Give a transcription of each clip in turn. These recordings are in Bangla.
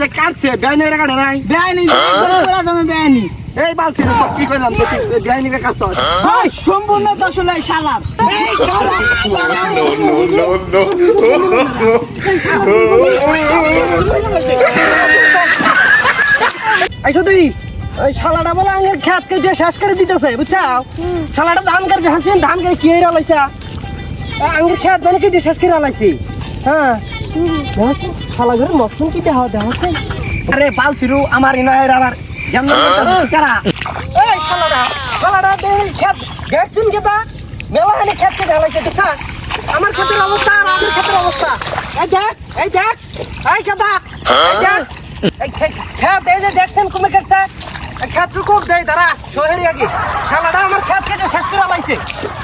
যে কাটছে বেআইনি এর কাটে নাই? বেআইনি পুরা দমে বেআইনি। এই বালছি তো কি কইলাম তো বেআইনি কে কাটতে হয়? ভাই সম্পূর্ণ তো আসলে এই শালার এই শালা এই শুধু ওই শালাটা বলে আঙ্গের খেত কেটে শেষ করে দিতেছে বুঝছাও? শালাটা ধান কাটছে হাসিন ধান কে কি হইরা লাইছা? আঙ্গের খেত মানে কেটে শেষ করে লাইছি। হ্যাঁ? দেখছ শালা ঘরে মকসুম কি দেওয়া দেওয়া আরে আমার আবার জানো কারা এই দেই খেত দেখছিন কেতা মেলা হানি খেত কেটে লাইছে দেখছা আমার ক্ষেতের অবস্থা আমার ক্ষেতের অবস্থা। এই দেখ এই দেখ এই দেখ। খেত, এই যে দেখছেন কমে এই খেত রুকুক দেই দাঁড়া শহরে আগে। শালাটা আমার খেত কেটে শেষ করে লাইছে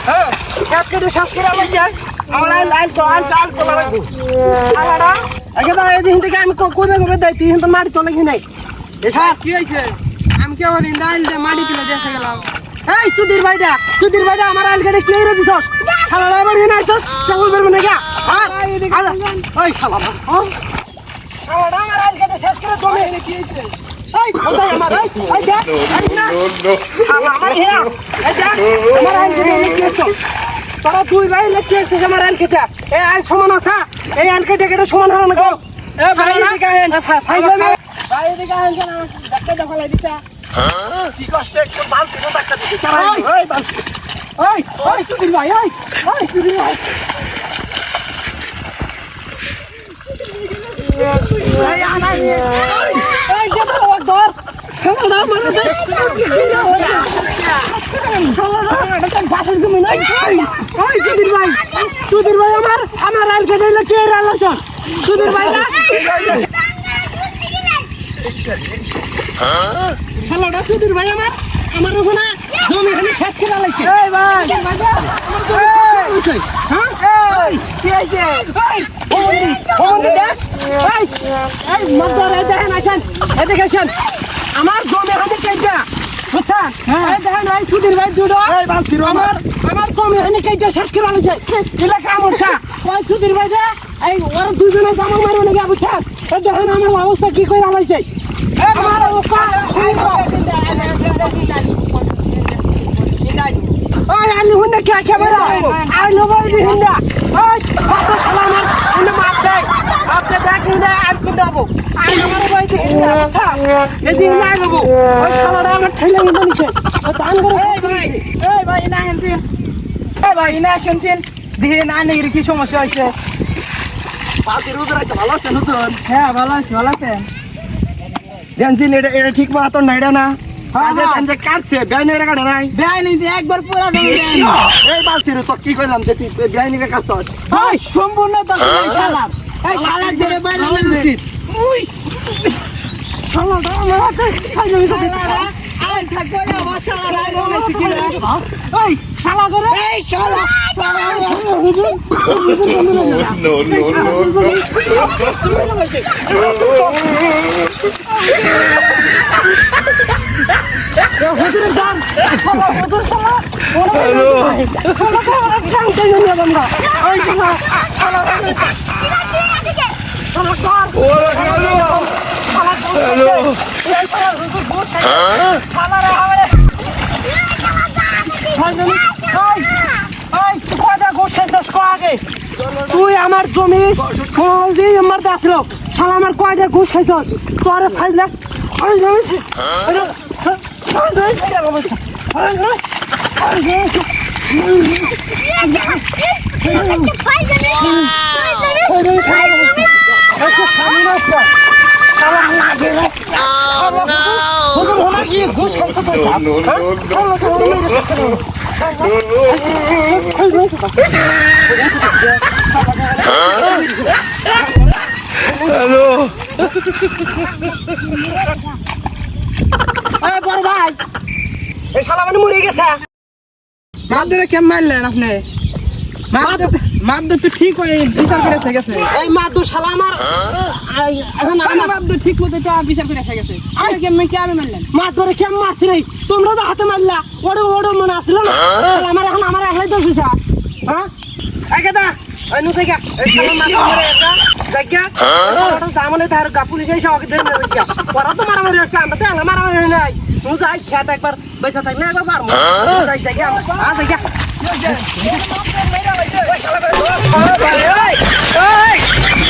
হ্যাঁ খেত কেটে শেষ করে লাইছে আমার আইল আইল তো আইল তো আইল তো লাগবো শালাটা আগে দাঁড়া এই যে হিন্দিকে আমি কইবে কইবে দেই তুই হিন্দি মাটি তো লাগি নাই? এসা কি হইছে? আমি কে বলি ডাল দে মাটি কিনে দেখে গেলাম। এই সুধীর ভাইটা সুধীর ভাইটা আমার আইল কেটে কি রে দিছস? শালাটা আমার হিনে আইছস? কেবল বেরবে না গা? হ্যাঁ? ওই শালাটা হ্যাঁ? শালাটা আমার আইল কেটে শেষ করে জমে কি হইছে? এই কোথায় আমার এই এই দেখ এই না শালা আমার হিনা এই দেখ আমার আইল কেটে লিখে তোরা দুই ভাই লিখে এসছিস আমার আইল কেটে এই আইল সমান আছে এই আইল কেটে কেটে সমান হলো না গো এ ভাই এদিকে আহেন ভাই ভাই ভাই এদিকে আহেন কেন দেখো লাই দিছা কি কষ্ট একটু বালছি ভাই ওই ওই সুধীর ভাই এই আনাই এই ধর ছেলেটা মারা দে বাসের জমি নাই ওই সুধীর ভাই সুধীর ভাই আমার আমার রাইল কেটে এলে কে রাইল আছে সুধীর ভাই না? খেলাটা সুধীর ভাই আমার আমার ওখানে জমি খালি শেষ করে লাইছে এই ভাই। হ্যাঁ? কি হইছে ওমন্দি ওমন্দি দেখ। এই এই মদ্দার এই দেখেন আসেন দেখেন আসেন আমার জমি হাতে কেটে বুঝছেন? এই দেখেন এই সুধীর ভাই দুটো। এই বালছিরু আমার আমার জমি হাতে কেটে শেষ করে লাইছে এলাকা আমারটা ওই সুধীর ভাই দে এই ওরা দুজনে জামা মারবে নাকি বুঝছেন? এই দেখেন আমার অবস্থা কি করে লাইছে আমার অবস্থা ওই আলু হুন্ডা কে কে বেরা আলু বই দি হুন্ডা ওই সালাম। হুন্ডা মাপ দে মাপ দে দেখ হুন্ডা আর কোন দাবো আলু আমার এই দি হুন্ডা আলু ওই সালাটা আমার ঠেলে হুন্ডা নিছে। ও দান করে ভাই এই ভাই না হেনছেন। এই ভাই না শুনছেন দিহে না নেই কি সমস্যা হয়েছে ধরাইছে ভালো আছে নতুন? হ্যাঁ ভালো আছে ভালো আছে জানছিন এটা এটা ঠিক মতো না এটা না। আজ হ্যাঁ। সম্পূর্ণ তো না না শালা করে এই শালা no, no, no. হুজুরের শালা হুজুর শালা হ্যালো শালা তো আমার ঠ্যাং টেনে নিয়ে আমরা ওই শালা শালা শালা হ্যালো শালা হুজুর বুঝ শালা রে আমারে ফাইনালি এই এই তুই কয়টা গোছ খাইছিস কো আগে তুই আমার জমি আমার দাসলো শালা আমার কয়টা গোছ খাইছিস? তোরে জমিছে ওই জমিছে ঘুষ খাইছে বড় ভাই। এই শালা মানে মরে গেছে। মাপ ধরে কেমন মারলেন আপনি? মাপ ধরে- তো ঠিক হয়ে বিচার করে থেকে গেছে। এই মা তো শালা আমার এখন আমার মাপ ধরে ঠিক মতো তো বিচার করে থেকে গেছে। আমি কেমন কি আমি মারলেন? মা ধরে কেমন মারছি নাই তোমরা তো হাতে মারলা। ওটা ওটা মনে আসছিল না। আমার এখন আমার একলাই দোষ হইছে হ্যাঁ? এই কেদা এই নুতে গা এই শালা মা ধরে একটা দেখিয়া সামনে তার কাপুলি সেই সবাইকে ধরে নিয়ে দেখিয়া ওরা তো মারামারি হচ্ছে আমরা তো এলা মারামারি হয় নাই তুমি যাই খেত একবার বেঁচে থাকলে একবার মারবো যাই যাই আমরা আ দেখিয়া ওই শালা ওই ওই